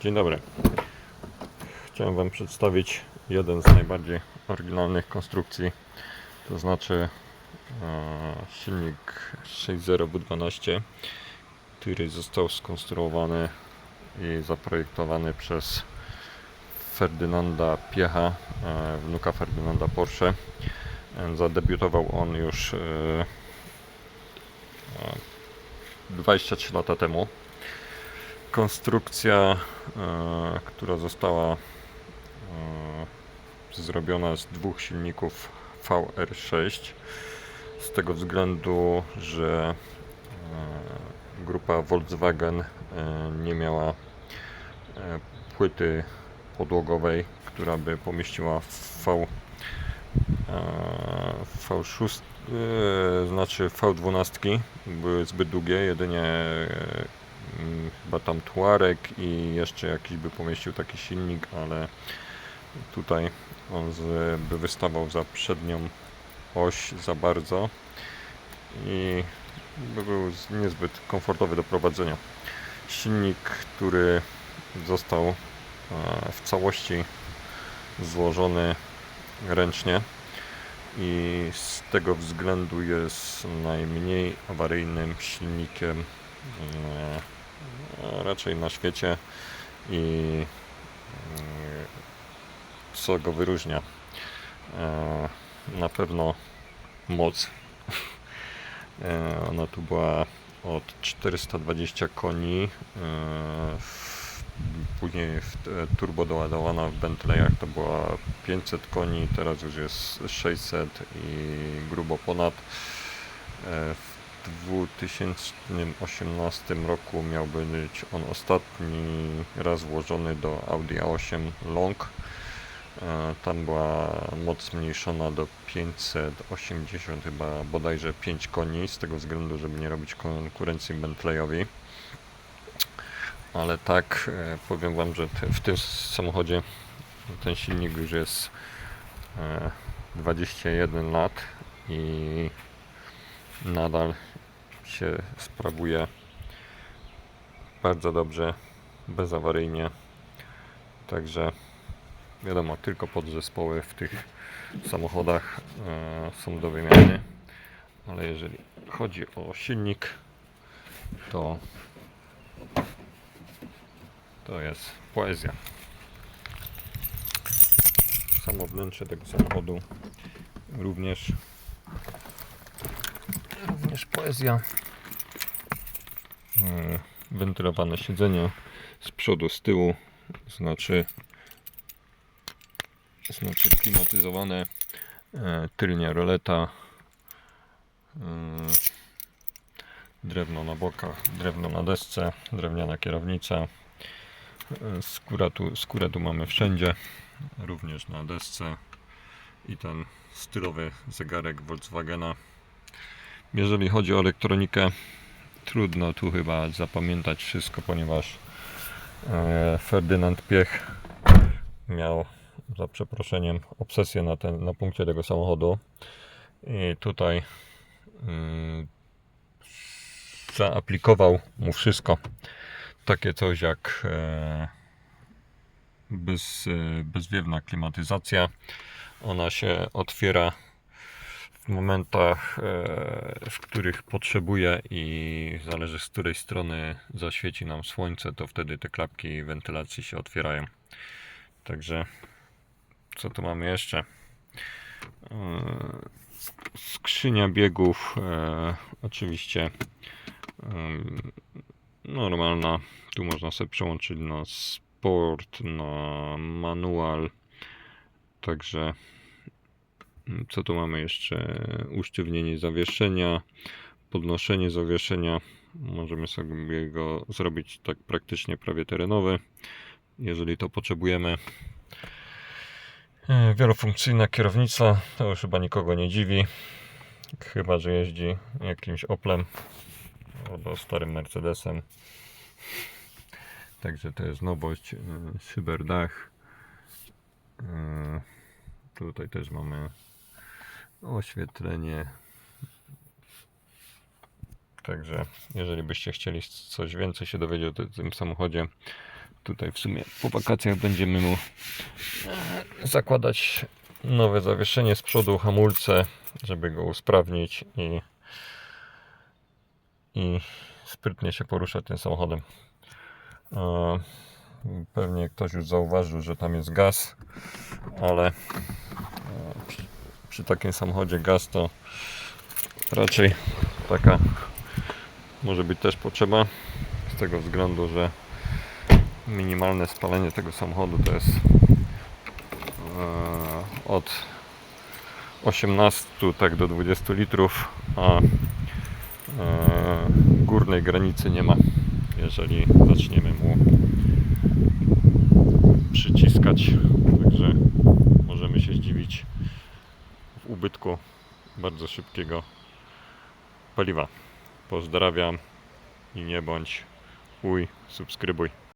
Dzień dobry. Chciałem Wam przedstawić jeden z najbardziej oryginalnych konstrukcji, to znaczy e, silnik 6.0 W12, który został skonstruowany i zaprojektowany przez Ferdynanda Piecha, e, wnuka Ferdynanda Porsche. E, Zadebiutował on już e, e, 23 lata temu konstrukcja, e, która została e, zrobiona z dwóch silników VR6 z tego względu, że e, grupa Volkswagen nie miała płyty podłogowej, która by pomieściła V e, V6, e, znaczy V12 były zbyt długie, jedynie chyba tam Tuareg i jeszcze jakiś by pomieścił taki silnik, ale tutaj on z, by wystawał za przednią oś za bardzo i by był niezbyt komfortowy do prowadzenia. Silnik, który został e, w całości złożony ręcznie i z tego względu jest najmniej awaryjnym silnikiem e, raczej na świecie i co go wyróżnia? E, na pewno moc. E, ona tu była od 420 koni e, później w, turbo doładowana w Bentleyach to była 500 koni teraz już jest 600 i grubo ponad. W 2018 roku miał być on ostatni raz włożony do Audi A8 Long. E, Tam była moc zmniejszona do 580 chyba bodajże 5 koni z tego względu, żeby nie robić konkurencji Bentleyowi. Ale tak e, powiem Wam, że w tym samochodzie ten silnik już jest e, 21 lat i nadal się sprawuje bardzo dobrze, bezawaryjnie. Także wiadomo, tylko podzespoły w tych samochodach e, są do wymiany. Ale jeżeli chodzi o silnik, to to jest poezja. Samo wnętrze tego samochodu również poezja. E, Wentylowane siedzenia z przodu, z tyłu, znaczy znaczy klimatyzowane. E, Tylnia roleta. E, Drewno na bokach, drewno na desce, drewniana kierownica. E, Skóra tu, skórę tu mamy wszędzie, również na desce. I ten stylowy zegarek Volkswagena. Jeżeli chodzi o elektronikę, trudno tu chyba zapamiętać wszystko, ponieważ e, Ferdynand Piech miał, za przeproszeniem, obsesję na, ten, na punkcie tego samochodu. I tutaj mm, zaaplikował mu wszystko. Takie coś jak e, bez, e, bezwiewna klimatyzacja. Ona się otwiera momentach, e, w których potrzebuje i zależy z której strony zaświeci nam słońce, to wtedy te klapki wentylacji się otwierają. Także co tu mamy jeszcze? E, Skrzynia biegów, e, oczywiście normalna. Tu można sobie przełączyć na sport, na manual. Także co tu mamy jeszcze? Usztywnienie zawieszenia, podnoszenie zawieszenia. Możemy sobie go zrobić tak praktycznie prawie terenowy, jeżeli to potrzebujemy. E, Wielofunkcyjna kierownica, to już chyba nikogo nie dziwi. Chyba, że jeździ jakimś Oplem albo starym Mercedesem. Także to jest nowość. e, Szyberdach. E, Tutaj też mamy oświetlenie. Także jeżeli byście chcieli coś więcej się dowiedzieć o ty- tym samochodzie, tutaj w sumie po wakacjach będziemy mu e, zakładać nowe zawieszenie z przodu, hamulce, żeby go usprawnić i, i sprytnie się poruszać tym samochodem. E, Pewnie ktoś już zauważył, że tam jest gaz, ale e, przy, takim samochodzie gaz to raczej taka może być też potrzeba z tego względu, że minimalne spalenie tego samochodu to jest e, od 18 tak do 20 litrów, a e, górnej granicy nie ma. Jeżeli zaczniemy mu przyciskać, także możemy się zdziwić ubytku bardzo szybkiego paliwa. Pozdrawiam i nie bądź uj, subskrybuj.